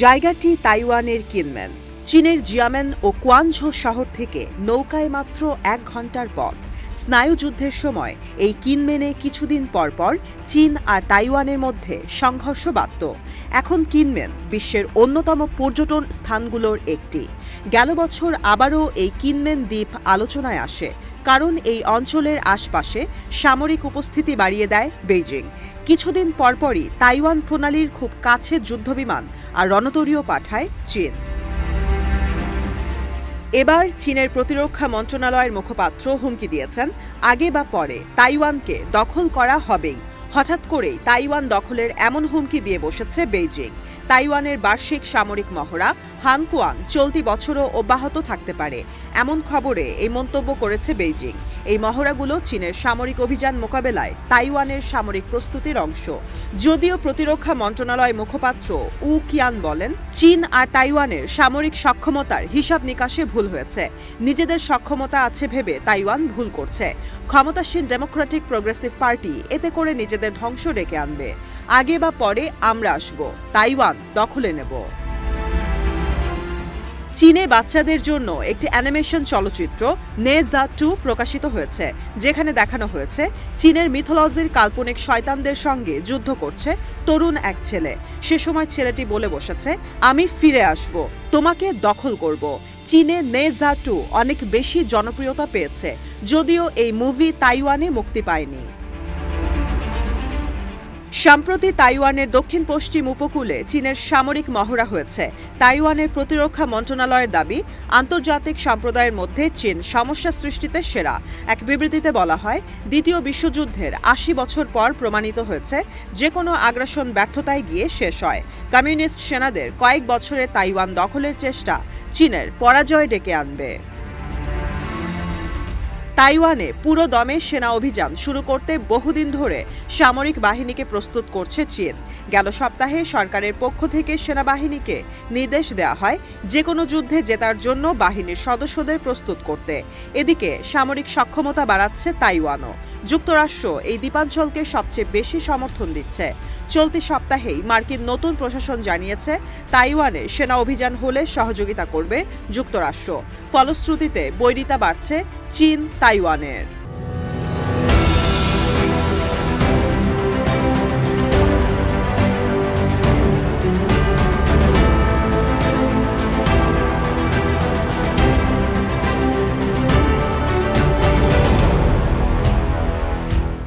জায়গাটি তাইওয়ানের কিনমেন চীনের জিয়ামেন ও কোয়ানঝো শহর থেকে নৌকায় মাত্র এক ঘণ্টার পথ। স্নায়ুযুদ্ধের সময় এই কিনমেনে কিছুদিন পর পর চীন আর তাইওয়ানের মধ্যে সংঘর্ষ বাধত। এখন কিনমেন বিশ্বের অন্যতম পর্যটন স্থানগুলোর একটি। গেল বছর আবারও এই কিনমেন দ্বীপ আলোচনায় আসে, কারণ এই অঞ্চলের আশপাশে সামরিক উপস্থিতি বাড়িয়ে দেয় বেইজিং। কিছুদিন পরপরই তাইওয়ান প্রণালীর খুব কাছে যুদ্ধবিমান আর রণতরীয় পাঠায় চীন। এবার চীনের প্রতিরক্ষা মন্ত্রণালয়ের মুখপাত্র হুমকি দিয়েছেন, আগে বা পরে তাইওয়ানকে দখল করা হবেই। হঠাৎ করেই তাইওয়ান দখলের এমন হুমকি দিয়ে বসেছে বেইজিং। তাইওয়ানের বার্ষিক সামরিক মহড়া হানকুয়ান চলতি বছরও অব্যাহত থাকতে পারে, এমন খবরে এই মন্তব্য করেছে বেইজিং। এই মহড়াগুলো চীনের সামরিক অভিযান মোকাবেলায় তাইওয়ানের সামরিক প্রস্তুতির অংশ। যদিও প্রতিরক্ষা মন্ত্রণালয় মুখপাত্র উ কিয়ান বলেন, চীন আর তাইওয়ানের সামরিক সক্ষমতার হিসাব নিকাশে ভুল হয়েছে। নিজেদের সক্ষমতা আছে ভেবে তাইওয়ান ভুল করছে। ক্ষমতাসীন ডেমোক্রেটিক প্রোগ্রেসিভ পার্টি এতে করে নিজেদের ধ্বংস ডেকে আনবে। আগে বা পরে আমরা আসব। তাইওয়ান দখলে নেব। চীনে বাচ্চাদের জন্য একটি অ্যানিমেশন চলচ্চিত্র নে জা টু প্রকাশিত হয়েছে, যেখানে দেখানো হয়েছে চীনের মিথোলজির কাল্পনিক শয়তানদের সঙ্গে যুদ্ধ করছে তরুণ এক ছেলে। সে সময় ছেলেটি বলে বসেছে, আমি ফিরে আসব, তোমাকে দখল করব। চীনে নে জা টু অনেক বেশি জনপ্রিয়তা পেয়েছে, যদিও এই মুভি তাইওয়ানে মুক্তি পায়নি। সম্প্রতি তাইওয়ানের দক্ষিণ পশ্চিম উপকূলে চীনের সামরিক মহড়া হয়েছে। তাইওয়ানের প্রতিরক্ষা মন্ত্রণালয়ের দাবি, আন্তর্জাতিক সম্প্রদায়ের মধ্যে চীন সমস্যা সৃষ্টিতে সেরা। এক বিবৃতিতে বলা হয়, দ্বিতীয় বিশ্বযুদ্ধের আশি বছর পর প্রমাণিত হয়েছে যে কোনো আগ্রাসন ব্যর্থতায় গিয়ে শেষ হয়। কমিউনিস্ট সেনাদের কয়েক বছরে তাইওয়ান দখলের চেষ্টা চীনের পরাজয় ডেকে আনবে। তাইওয়ানে পুরো দমে সেনা অভিযান শুরু করতে বহুদিন ধরে সামরিক বাহিনীকে প্রস্তুত করছে চীন। গেল সপ্তাহে সরকারের পক্ষ থেকে সেনাবাহিনীকে নির্দেশ দেওয়া হয় যে কোনো যুদ্ধে জেতার জন্য বাহিনীর সদস্যদের প্রস্তুত করতে। এদিকে সামরিক সক্ষমতা বাড়াচ্ছে তাইওয়ানও। যুক্তরাষ্ট্র এই দ্বীপাঞ্চলকে সবচেয়ে বেশি সমর্থন দিচ্ছে। চলতি সপ্তাহেই মার্কিন নতুন প্রশাসন জানিয়েছে, তাইওয়ানে সেনা অভিযান হলে সহযোগিতা করবে যুক্তরাষ্ট্র। ফলশ্রুতিতে বৈরিতা বাড়ছে চীন তাইওয়ানের